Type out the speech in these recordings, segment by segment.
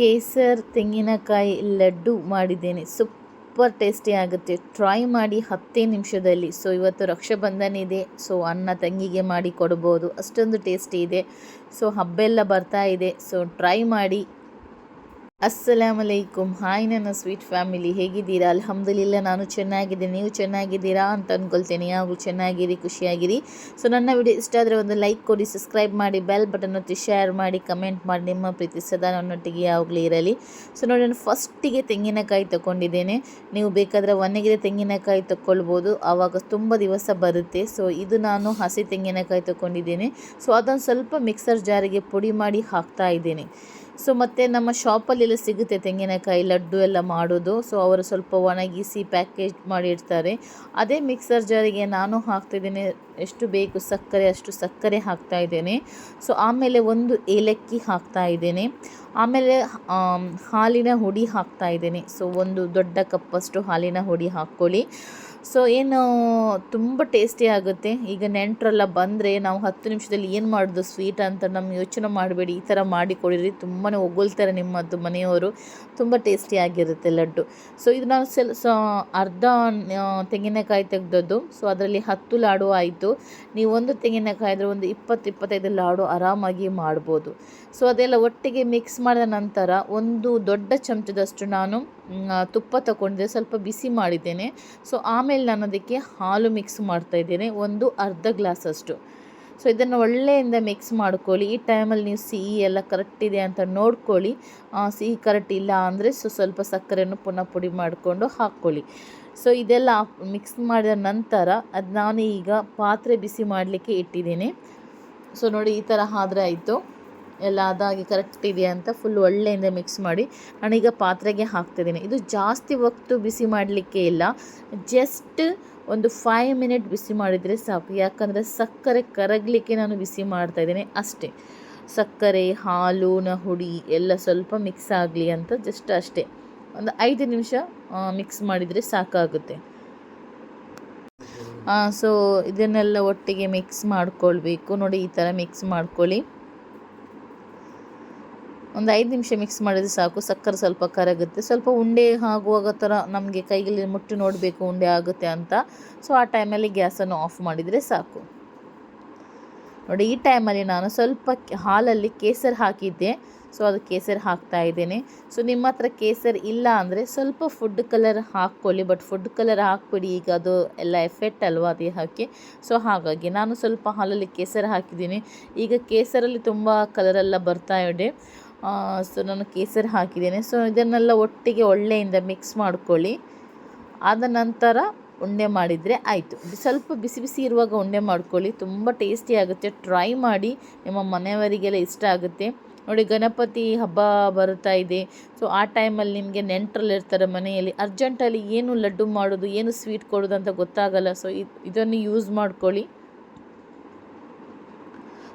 ಕೇಸರ್ ತೆಂಗಿನಕಾಯಿ ಲಡ್ಡು ಮಾಡಿದ್ದೇನೆ. Super tasty ಆಗುತ್ತೆ. ಟ್ರೈ ಮಾಡಿ ಹತ್ತೇ ನಿಮಿಷದಲ್ಲಿ. ಸೊ, ಇವತ್ತು ರಕ್ಷಾಬಂಧನ ಇದೆ. ಸೊ ಅನ್ನ ತಂಗಿಗೆ ಮಾಡಿ ಕೊಡ್ಬೋದು. ಅಷ್ಟೊಂದು ಟೇಸ್ಟಿ ಇದೆ. ಸೊ ಹಬ್ಬ ಎಲ್ಲ ಬರ್ತಾ ಇದೆ. ಸೊ, ಟ್ರೈ ಮಾಡಿ. ಅಸ್ಸಲಾಮಲೈಕುಮ್ ಹಾಯ್ ನನ್ನ ಸ್ವೀಟ್ ಫ್ಯಾಮಿಲಿ. ಹೇಗಿದ್ದೀರಾ? ಅಲ್ಹಮ್ದುಲಿಲ್ಲ, ನಾನು ಚೆನ್ನಾಗಿದ್ದೀನಿ. ನೀವು ಚೆನ್ನಾಗಿದ್ದೀರಾ ಅಂತ ಅಂದ್ಕೊಳ್ತೇನೆ ಯಾವಾಗಲೂ ಚೆನ್ನಾಗಿರಿ, ಖುಷಿಯಾಗಿರಿ. ಸೊ, ನನ್ನ ವಿಡಿಯೋ ಇಷ್ಟ ಆದರೆ ಒಂದು ಲೈಕ್ ಕೊಡಿ, ಸಬ್ಸ್ಕ್ರೈಬ್ ಮಾಡಿ, ಬೆಲ್ ಬಟನ್ ಒತ್ತಿ ಶೇರ್ ಮಾಡಿ, ಕಮೆಂಟ್ ಮಾಡಿ. ನಿಮ್ಮ ಪ್ರೀತಿ ಸದಾ ನನ್ನೊಟ್ಟಿಗೆ ಯಾವಾಗಲೂ ಇರಲಿ. ಸೊ, ನೋಡಿ, ನಾನು ಫಸ್ಟಿಗೆ ತೆಂಗಿನಕಾಯಿ ತಗೊಂಡಿದ್ದೇನೆ. ನೀವು ಬೇಕಾದರೆ ಒಣಗಿದ ತೆಂಗಿನಕಾಯಿ ತಗೊಳ್ಬೋದು. ಆವಾಗ ತುಂಬ ದಿವಸ ಬರುತ್ತೆ. ಸೊ, ಇದು ನಾನು ಹಸಿ ತೆಂಗಿನಕಾಯಿ ತಗೊಂಡಿದ್ದೇನೆ. ಸೊ ಅದನ್ನು ಸ್ವಲ್ಪ ಮಿಕ್ಸರ್ ಜಾರಿಗೆ ಪುಡಿ ಮಾಡಿ ಹಾಕ್ತಾ ಇದ್ದೇನೆ. ಸೊ ಮತ್ತು ನಮ್ಮ ಶಾಪಲ್ಲೆಲ್ಲ ಸಿಗುತ್ತೆ ತೆಂಗಿನಕಾಯಿ ಲಡ್ಡು ಎಲ್ಲ ಮಾಡೋದು. ಸೊ ಅವರು ಸ್ವಲ್ಪ ಒಣಗಿಸಿ ಪ್ಯಾಕೇಜ್ ಮಾಡಿ ಇಡ್ತಾರೆ ಅದೇ ಮಿಕ್ಸರ್ ಜಾರಿಗೆ ನಾನು ಹಾಕ್ತಿದ್ದೀನಿ ಎಷ್ಟು ಬೇಕು ಸಕ್ಕರೆ ಅಷ್ಟು ಸಕ್ಕರೆ ಹಾಕ್ತಾ ಇದ್ದೇನೆ. ಸೊ ಆಮೇಲೆ ಒಂದು ಏಲಕ್ಕಿ ಹಾಕ್ತಾ ಇದ್ದೇನೆ. ಆಮೇಲೆ ಆಮ್, ಹಾಲಿನ ಹುಡಿ ಹಾಕ್ತಾ ಇದ್ದೇನೆ. ಸೊ ಒಂದು ದೊಡ್ಡ ಕಪ್ಪಷ್ಟು ಹಾಲಿನ ಹುಡಿ ಹಾಕ್ಕೊಳ್ಳಿ. ಸೊ ಏನು ತುಂಬ ಟೇಸ್ಟಿ ಆಗುತ್ತೆ. ಈಗ ನೆಂಟರೆಲ್ಲ ಬಂದರೆ ನಾವು ಹತ್ತು ನಿಮಿಷದಲ್ಲಿ ಏನು ಮಾಡೋದು ಸ್ವೀಟ್ ಅಂತ ನಮ್ಮ ಯೋಚನೆ ಮಾಡಬೇಡಿ. ಈ ಥರ ಮಾಡಿ ಕೊಡಿರಿ. ತುಂಬಾ ಒಗ್ಗೊಳ್ತಾರೆ ನಿಮ್ಮದು ಮನೆಯವರು. ತುಂಬ ಟೇಸ್ಟಿಯಾಗಿರುತ್ತೆ ಲಡ್ಡು. ಸೊ ಇದು ನಾನು ಸೆಲ್, ಸೊ, ಅರ್ಧ ತೆಂಗಿನಕಾಯಿ ತೆಗೆದದ್ದು. ಸೊ ಅದರಲ್ಲಿ ಹತ್ತು ಲಾಡು ಆಯಿತು. ನೀವು ಒಂದು ತೆಂಗಿನಕಾಯಿ ಆದರೆ ಒಂದು ಇಪ್ಪತ್ತು, ಇಪ್ಪತ್ತೈದು ಲಾಡು ಆರಾಮಾಗಿ ಮಾಡ್ಬೋದು. ಸೊ ಅದೆಲ್ಲ ಒಟ್ಟಿಗೆ ಮಿಕ್ಸ್ ಮಾಡಿದ ನಂತರ ಒಂದು ದೊಡ್ಡ ಚಮಚದಷ್ಟು ನಾನು ತುಪ್ಪ ತಗೊಂಡಿದ್ದೆ. ಸ್ವಲ್ಪ ಬಿಸಿ ಮಾಡಿದ್ದೇನೆ. ಸೊ ಆಮೇಲೆ ನಾನು ಅದಕ್ಕೆ ಹಾಲು ಮಿಕ್ಸ್ ಮಾಡ್ತಾ ಇದ್ದೇನೆ, ಒಂದು ಅರ್ಧ ಗ್ಲಾಸಷ್ಟು ಸೊ ಇದನ್ನು ಒಳ್ಳೆಯಿಂದ ಮಿಕ್ಸ್ ಮಾಡ್ಕೊಳ್ಳಿ. ಈ ಟೈಮಲ್ಲಿ ನೀವು ಸಿಹಿ ಎಲ್ಲ ಕರೆಕ್ಟ್ ಇದೆ ಅಂತ ನೋಡ್ಕೊಳ್ಳಿ. ಸಿಹಿ ಕರೆಕ್ಟ್ ಇಲ್ಲ ಅಂದರೆ ಸೊ, ಸ್ವಲ್ಪ ಸಕ್ಕರೆಯನ್ನು ಪುನಃ ಪುಡಿ ಮಾಡಿಕೊಂಡು ಹಾಕ್ಕೊಳ್ಳಿ. ಸೊ ಇದೆಲ್ಲ ಮಿಕ್ಸ್ ಮಾಡಿದ ನಂತರ ಅದು ನಾನು ಈಗ ಪಾತ್ರೆ ಬಿಸಿ ಮಾಡಲಿಕ್ಕೆ ಇಟ್ಟಿದ್ದೇನೆ. ಸೊ ನೋಡಿ ಈ ಥರ ಆದರೆ ಆಯಿತು. ಎಲ್ಲ ಅದಾಗಿ ಕರೆಕ್ಟ್ ಇದೆಯಾ ಅಂತ ಫುಲ್ ಒಳ್ಳೆಯಿಂದ ಮಿಕ್ಸ್ ಮಾಡಿ. ನಾನೀಗ ಪಾತ್ರೆಗೆ ಹಾಕ್ತಿದ್ದೀನಿ. ಇದು ಜಾಸ್ತಿ ಹೊತ್ತು ಬಿಸಿ ಮಾಡಲಿಕ್ಕೆ ಇಲ್ಲ. ಜಸ್ಟ್ ಒಂದು ಫೈವ್ ಮಿನಿಟ್ ಬಿಸಿ ಮಾಡಿದರೆ ಸಾಕು. ಯಾಕಂದರೆ ಸಕ್ಕರೆ ಕರಗಲಿಕ್ಕೆ ನಾನು ಬಿಸಿ ಮಾಡ್ತಾ ಇದ್ದೀನಿ ಅಷ್ಟೇ. ಸಕ್ಕರೆ ಹಾಲುನ ಹುಡಿ ಎಲ್ಲ ಸ್ವಲ್ಪ ಮಿಕ್ಸ್ ಆಗಲಿ ಅಂತ ಜಸ್ಟ್ ಅಷ್ಟೇ. ಒಂದು ಐದು ನಿಮಿಷ ಮಿಕ್ಸ್ ಮಾಡಿದರೆ ಸಾಕಾಗುತ್ತೆ. ಸೊ ಇದನ್ನೆಲ್ಲ ಒಟ್ಟಿಗೆ ಮಿಕ್ಸ್ ಮಾಡ್ಕೊಳ್ಬೇಕು. ನೋಡಿ ಈ ಥರ ಮಿಕ್ಸ್ ಮಾಡ್ಕೊಳ್ಳಿ. ಒಂದು ಐದು ನಿಮಿಷ ಮಿಕ್ಸ್ ಮಾಡಿದರೆ ಸಾಕು. ಸಕ್ಕರೆ ಸ್ವಲ್ಪ ಕರಗುತ್ತೆ. ಸ್ವಲ್ಪ ಉಂಡೆ ಆಗುವಾಗ ಥರ ನಮಗೆ ಕೈಯಲ್ಲಿ ಮುಟ್ಟಿ ನೋಡಬೇಕು ಉಂಡೆ ಆಗುತ್ತೆ ಅಂತ. ಸೊ ಆ ಟೈಮಲ್ಲಿ ಗ್ಯಾಸನ್ನು ಆಫ್ ಮಾಡಿದರೆ ಸಾಕು. ನೋಡಿ, ಈ ಟೈಮಲ್ಲಿ ನಾನು ಸ್ವಲ್ಪ ಹಾಲಲ್ಲಿ ಕೇಸರ್ ಹಾಕಿದ್ದೆ. ಸೊ ಅದು ಕೇಸರ್ ಹಾಕ್ತಾ ಇದ್ದೇನೆ. ಸೊ ನಿಮ್ಮ ಹತ್ರ ಕೇಸರ್ ಇಲ್ಲ ಅಂದರೆ ಸ್ವಲ್ಪ ಫುಡ್ ಕಲರ್ ಹಾಕ್ಕೊಳ್ಳಿ. ಬಟ್ ಫುಡ್ ಕಲರ್ ಹಾಕ್ಬಿಡಿ. ಈಗ ಅದು ಎಲ್ಲ ಎಫೆಕ್ಟ್ ಅಲ್ವಾ ದೇಹಕ್ಕೆ ಸೊ ಹಾಗಾಗಿ ನಾನು ಸ್ವಲ್ಪ ಹಾಲಲ್ಲಿ ಕೇಸರ್ ಹಾಕಿದ್ದೀನಿ. ಈಗ ಕೇಸರಲ್ಲಿ ತುಂಬ ಕಲರೆಲ್ಲ ಬರ್ತಾ ಇದೆ. ಸೊ ನಾನು ಕೇಸರಿ ಹಾಕಿದ್ದೇನೆ. ಸೊ ಇದನ್ನೆಲ್ಲ ಒಟ್ಟಿಗೆ ಒಳ್ಳೆಯಿಂದ ಮಿಕ್ಸ್ ಮಾಡ್ಕೊಳ್ಳಿ. ಆದ ನಂತರ ಉಂಡೆ ಮಾಡಿದರೆ ಆಯಿತು. ಸ್ವಲ್ಪ ಬಿಸಿ ಬಿಸಿ ಇರುವಾಗ ಉಂಡೆ ಮಾಡ್ಕೊಳ್ಳಿ. ತುಂಬ ಟೇಸ್ಟಿ ಆಗುತ್ತೆ. ಟ್ರೈ ಮಾಡಿ ನಿಮ್ಮ ಮನೆಯವರಿಗೆಲ್ಲ ಇಷ್ಟ ಆಗುತ್ತೆ. ನೋಡಿ ಗಣಪತಿ ಹಬ್ಬ ಬರ್ತಾ ಇದೆ. ಸೊ ಆ ಟೈಮಲ್ಲಿ ನಿಮಗೆ ನೆಂಟರಲ್ಲಿ ಇರ್ತಾರೆ ಮನೆಯಲ್ಲಿ. ಅರ್ಜೆಂಟಲ್ಲಿ ಏನು ಲಡ್ಡು ಮಾಡೋದು, ಏನು ಸ್ವೀಟ್ ಕೊಡೋದು ಅಂತ ಗೊತ್ತಾಗಲ್ಲ. ಸೊ ಇದನ್ನು ಯೂಸ್ ಮಾಡ್ಕೊಳ್ಳಿ.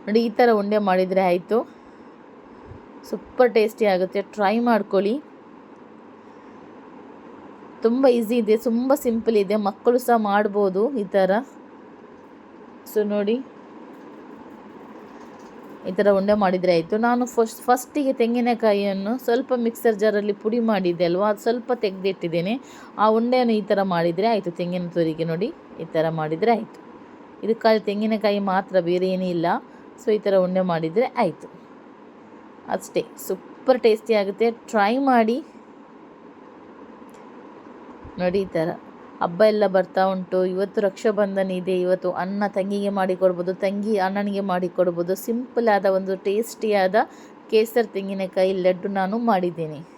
ನೋಡಿ ಈ ಥರ ಉಂಡೆ ಮಾಡಿದರೆ ಆಯಿತು. ಸೂಪರ್ ಟೇಸ್ಟಿ ಆಗುತ್ತೆ. ಟ್ರೈ ಮಾಡ್ಕೊಳ್ಳಿ. ತುಂಬ ಈಸಿ ಇದೆ, ತುಂಬ ಸಿಂಪಲ್ ಇದೆ. ಮಕ್ಕಳು ಸಹ ಮಾಡ್ಬೋದು ಈ ಥರ. ಸೊ ನೋಡಿ. ಈ ಥರ ಉಂಡೆ ಮಾಡಿದರೆ ಆಯಿತು. ನಾನು ಫಸ್ಟ್ ಫಸ್ಟಿಗೆ ತೆಂಗಿನಕಾಯಿಯನ್ನು ಸ್ವಲ್ಪ ಮಿಕ್ಸರ್ ಜಾರಲ್ಲಿ ಪುಡಿ ಮಾಡಿದ್ದೆ ಅಲ್ವಾ? ಅದು ಸ್ವಲ್ಪ ತೆಗೆದಿಟ್ಟಿದ್ದೇನೆ. ಆ ಉಂಡೆಯನ್ನು ಈ ಥರ ಮಾಡಿದರೆ ಆಯಿತು. ತೆಂಗಿನ ತುರಿಗೆ ನೋಡಿ, ಈ ಥರ ಮಾಡಿದರೆ ಆಯಿತು. ಇದಕ್ಕಾಗಿ ತೆಂಗಿನಕಾಯಿ ಮಾತ್ರ, ಬೇರೆ ಏನೂ ಇಲ್ಲ. ಸೊ ಈ ಥರ ಉಂಡೆ ಮಾಡಿದರೆ ಆಯಿತು. ಅಷ್ಟೇ, ಸೂಪರ್ ಟೇಸ್ಟಿ ಆಗುತ್ತೆ. ಟ್ರೈ ಮಾಡಿ. ನೋಡಿ ಈ ಥರ. ಹಬ್ಬ ಎಲ್ಲ ಬರ್ತಾ ಉಂಟು. ಇವತ್ತು ರಕ್ಷಾಬಂಧನ ಇದೆ. ಇವತ್ತು ಅನ್ನ ತಂಗಿಗೆ ಮಾಡಿಕೊಡ್ಬೋದು, ತಂಗಿ ಅಣ್ಣನಿಗೆ ಮಾಡಿಕೊಡ್ಬೋದು. ಸಿಂಪಲ್ ಆದ ಒಂದು ಟೇಸ್ಟಿಯಾದ ಕೇಸರ್ ತೆಂಗಿನಕಾಯಿ ಲಡ್ಡು ನಾನು ಮಾಡಿದ್ದೇನೆ.